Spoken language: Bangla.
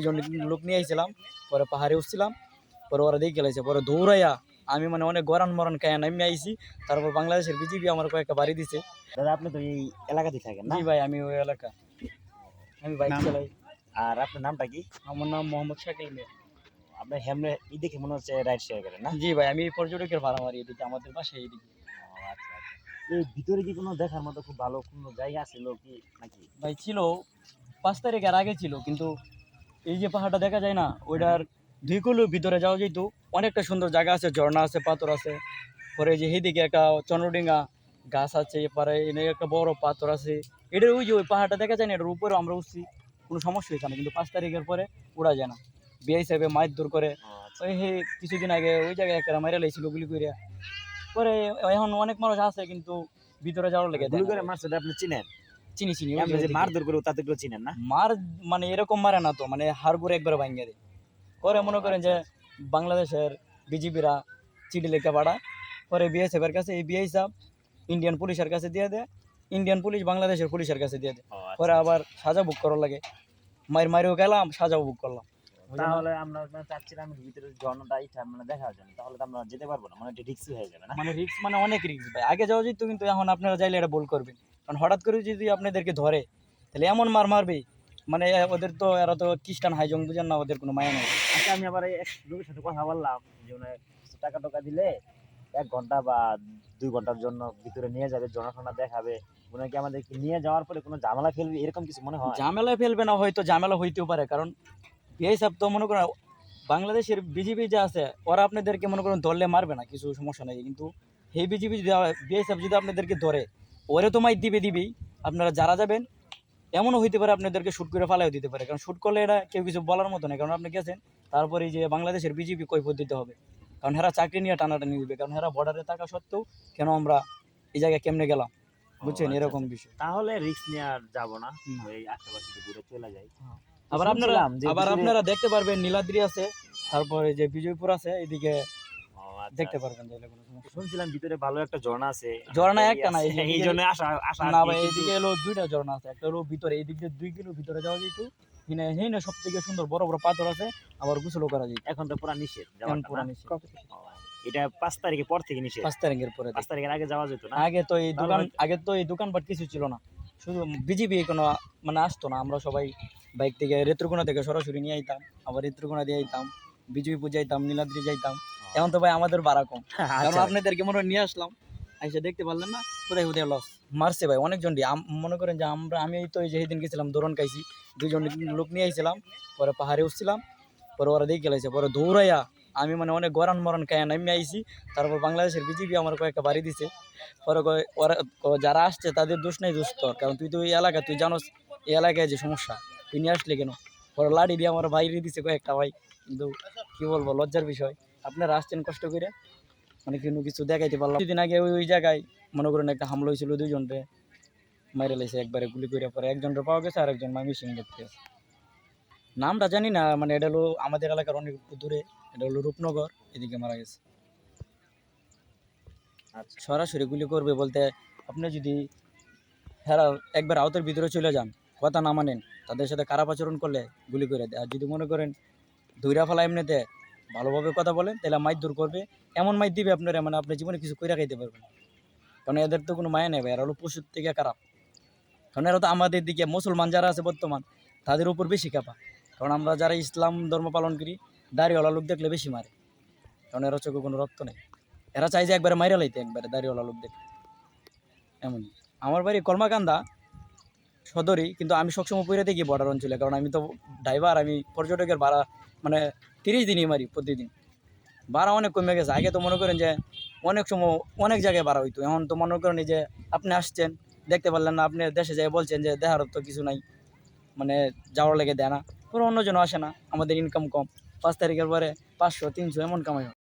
দুজন লোক নিয়ে আইছিলাম পরে পাহাড়ে উঠছিলাম পরে ওরা দেখে গেলাইছে পরে দৌড়াইয়া আমি মানে অনেক গরান মরান খায় নামি আইছি তারপর বাংলাদেশের বিজিবি আমার কয়েকটা বাড়ি দিছে। দাদা আপনি তো এই এলাকাতেই থাকেন না? ভাই আমি ওই এলাকা। আমি বাইক চালাই। আর আপনার নামটা কি? আমার নাম মোহাম্মদ শাকিল মিয়া। আপনার হেমনে এই দেখে মনে হচ্ছে রাইড শেয়ার করেন না? জি ভাই আমি পর্যটকের ভাড়া মারি এদিকে আমাদের পাশে এইদিকে আচ্ছা আচ্ছা। এই ভিতরে কি কোনো দেখার মতো খুব ভালো কোনো জায়গা ছিল কি নাকি? ভাই ছিল পাঁচ তারিখের আগে ছিল কিন্তু এই যে পাহাড়টা দেখা যায় না ওইটার দুই কিলো ভিতরে যাওয়া যেত অনেকটা সুন্দর জায়গা আছে ঝর্ণা আছে পাথর আছে। পরে যে এইদিকে একটা চন্দ্রডিঙ্গা গাছ আছে পরে এনে একটা বড় পাথর আছে। এটার ওই যে ওই পাহাড়টা দেখা যায় না এটার উপরেও আমরা উঠছি কোনো সমস্যা হয়েছে না কিন্তু পাঁচ তারিখের পরে উড়া যায় না। বিয়ে হিসাবে মাছ দূর করে আচ্ছা। ওই হে কিছুদিন আগে ওই জায়গায় একটা মাইরা লাইছিল গুলি করিয়া পরে এখন অনেক মানুষ আছে কিন্তু ভিতরে যাওয়ার লেগে গুলি করে মারছে আপনি চিনেন? চিনি চিনি ওইদিকে। মারধর করে তাদেরকেও চিনেন না? মার মানে এরকম মারে না তো মানে হাড় করে একবার ভাঙ্গে দেয়। পরে মনে করেন যে বাংলাদেশের বিজিবিরা চিঠি লেখা পাঠায় পরে বিএসএফ এর কাছে এই বিএসএফ ইন্ডিয়ান পুলিশের কাছে দিয়ে দেয় ইন্ডিয়ান পুলিশ বাংলাদেশের পুলিশের কাছে দিয়ে দেয়। আচ্ছা, পরে আবার সাজা বুক করার লাগে। মায়ের মারিও গেলাম সাজাও বুক করলাম। তাহলে আমরা চাচ্ছিলাম ভিতরে ইচ্ছা মানে দেখার জন্য তাহলে তো আমরা যেতে পারব না মানে রিক্সি হয়ে যাবে না। মানে রিক্স মানে অনেক রিক্স ভাই। আগে যাওয়া যেত কিন্তু এখন আপনারা চাইলে এটা ভুল করবেন। কারণ হঠাৎ করে যদি আপনাদেরকে ধরে তাহলে এমন মার মারবে। মানে ওদের তো এরা তো খ্রিস্টান হাইজং বুঝেন না ওদের কোনো মায়া নেই। আচ্ছা আমি আবার এই এক লোকের সাথে কথা বললাম যে টাকা টাকা দিলে এক ঘণ্টা বা দুই ঘণ্টার জন্য ভিতরে নিয়ে যাবে জনাটনা দেখাবে। মনে হয় কি আমাদেরকে নিয়ে যাওয়ার পরে কোনো ঝামেলা ফেলবে? এরকম কিছু মনে হয়? ঝামেলা ফেলবে না হয়তো ঝামেলা হইতেও পারে কারণ বিএসএফ তো মনে করেন বাংলাদেশের বিজিবি যে আছে ওরা আপনাদেরকে মনে করেন ধরলে মারবে না কিছু সমস্যা নেই। কিন্তু সেই বিজিবি যদি বিএসএফ যদি আপনাদেরকে ধরে ওরে তো মাই দিবে দিবেই। আপনারা যারা যাবেন এমনও হইতে পারে আপনাদেরকে শ্যুট করে ফালাইও দিতে পারে। কারণ শ্যুট করলে এটা কেউ কিছু বলার মতো নেই। কারণ আপনি গেছেন তারপরে যে বাংলাদেশের বিজিবি কৈফত দিতে হবে। কারণ হেরা চাকরি নিয়ে টানাটানি দিবে কারণ হেরা বর্ডারে থাকা সত্ত্বেও কেন আমরা এই জায়গায় কেমনে গেলাম? বুঝছেন? আচ্ছা, এরকম বিষয়। তাহলে রিস্ক নিয়ে আর যাব না। ওই আশেপাশে ঘুরে চলে যাই। আবার আপনারা আবার আপনারা দেখতে পারবেন নীলাদ্রি আছে তারপরে যে বিজয়পুর আছে এদিকে আচ্ছা, দেখতে আচ্ছা। পারবেন তাহলে কোনো সমস্যা শুনছিলাম ভিতরে ভালো একটা ঝর্ণা আছে ঝর্ণা একটা না, এই এদিকে- জন্য আসা আসা না ভাই এইদিকে এলো দুইটা ঝর্ণা আছে একটা হলো ভিতরে এই দিক দিয়ে দুই কিলো ভিতরে যাওয়া যেত হিনে হিনে সব থেকে সুন্দর বড় বড় পাথর আছে আবার গোসলও করা যেত এখন তো পুরা নিষেধ এখন পুরা নিষেধ। এটা পাঁচ তারিখের পর থেকে নিষেধ। পাঁচ তারিখের পরে পাঁচ তারিখের আগে যাওয়া যেত না? আগে তো এই দোকান আগে তো এই দোকানপাট কিছু ছিল না। শুধু বিজিবি কোনো মানে আসতো না আমরা সবাই বাইক থেকে রেত্রকোনা থেকে সরাসরি নিয়ে আইতাম আবার রেত্রকোনা দিয়ে আইতাম বিজয়পুর যাইতাম নীলাদ্রি যাইতাম। এখন তো ভাই আমাদের ভাড়া কম। কারণ আচ্ছা। আপনাদেরকে মনে হয় নিয়ে আসলাম। এসে দেখতে পারলেন না কোথায় কোথায় লস মারছে ভাই অনেকজন দিয়ে আম- মনে করেন যে আমরা আমি তো এই যে সেদিন গেছিলাম দৌড়ন খাইছি। দুজন লোক নিয়ে আইছিলাম পরে পাহাড়ে উঠছিলাম পরে ওরা দেখে গেলাইছে পরে দৌড়াইয়া আমি মানে অনেক গরান মরান খায় নামি আইছি। তারপর বাংলাদেশের বিজেপি আমার কয়েকটা বাড়ি দিছে। পরে ওরা যারা আসছে তাদের দোষ নেই দোষ তোর কারণ তুই তো এই এলাকা তুই জানোস এই এলাকায় যে সমস্যা। তুই নিয়ে আসলে কেন? পরে লাড়ি দিয়ে আমার বাইরে দিছে কয়েকটা ভাই। কিন্তু কি বলব লজ্জার বিষয়। আপনারা আসছেন কষ্ট করে মানে কোনো কিছু দেখাইতে পারলাম। কিছুদিন আগে ওই ওই জায়গায় মনে করেন একটা হামলা হয়েছিল দুইজনরে মাইরে লাইছে একবারে গুলি করে পরে একজনরে পাওয়া গেছে আর একজন মামি সিং দেখতে। নামটা জানি না মানে এটা হলো আমাদের এলাকার অনেক দূরে এটা হলো রূপনগর এদিকে মারা গেছে। আচ্ছা। সরাসরি গুলি করবে বলতে আপনি যদি হেরা একবার আওতের ভিতরে চলে যান কথা না মানেন তাদের সাথে খারাপ আচরণ করলে গুলি করে দেয়। আর যদি মনে করেন দৈরা ফেলা এমনিতে ভালোভাবে কথা বলেন, তাহলে মাইর দূর করবে। এমন মাইর দিবে আপনারা মানে আপনি জীবনে কিছু কইরা খাইতে পারবেন। কারণ এদের তো কোনো মায়া নেই এরা হলো পশুর থেকে খারাপ। কারণ এরা তো আমাদের দিকে, মুসলমান যারা আছে বর্তমান, তাদের উপর বেশি কাপা কারণ আমরা যারা ইসলাম ধর্ম পালন করি, দাড়িওয়ালা লোক দেখলে বেশি মারে। কারণ এরা চোখে কোনো রক্ত নেই। এরা চাই যে একবারে মাইরা লাইতে, একবারে দাড়িওয়ালা লোক দেখলে এমনই। আমার বাড়ি কলমাকান্দা সদরই, কিন্তু আমি সবসময় পইরে দেখি বর্ডার অঞ্চলে। কারণ আমি তো ড্রাইভার, আমি পর্যটকের ভাড়া মানে তিরিশ দিনই মারি প্রতিদিন। ভাড়া অনেক কমে গেছে। আগে তো মনে করেন যে অনেক সময় অনেক জায়গায় ভাড়া হইতো। এখন তো মনে করেন যে আপনি আসছেন, দেখতে পারলেন না, আপনি দেশে যাই বলছেন যে দেখার তো কিছু নাই মানে যাওয়ার লেগে দেয় না। কোনো অন্যজন আসে না, আমাদের ইনকাম কম। পাঁচ তারিখের পরে পাঁচশো, তিনশো এমন কামাই হয়।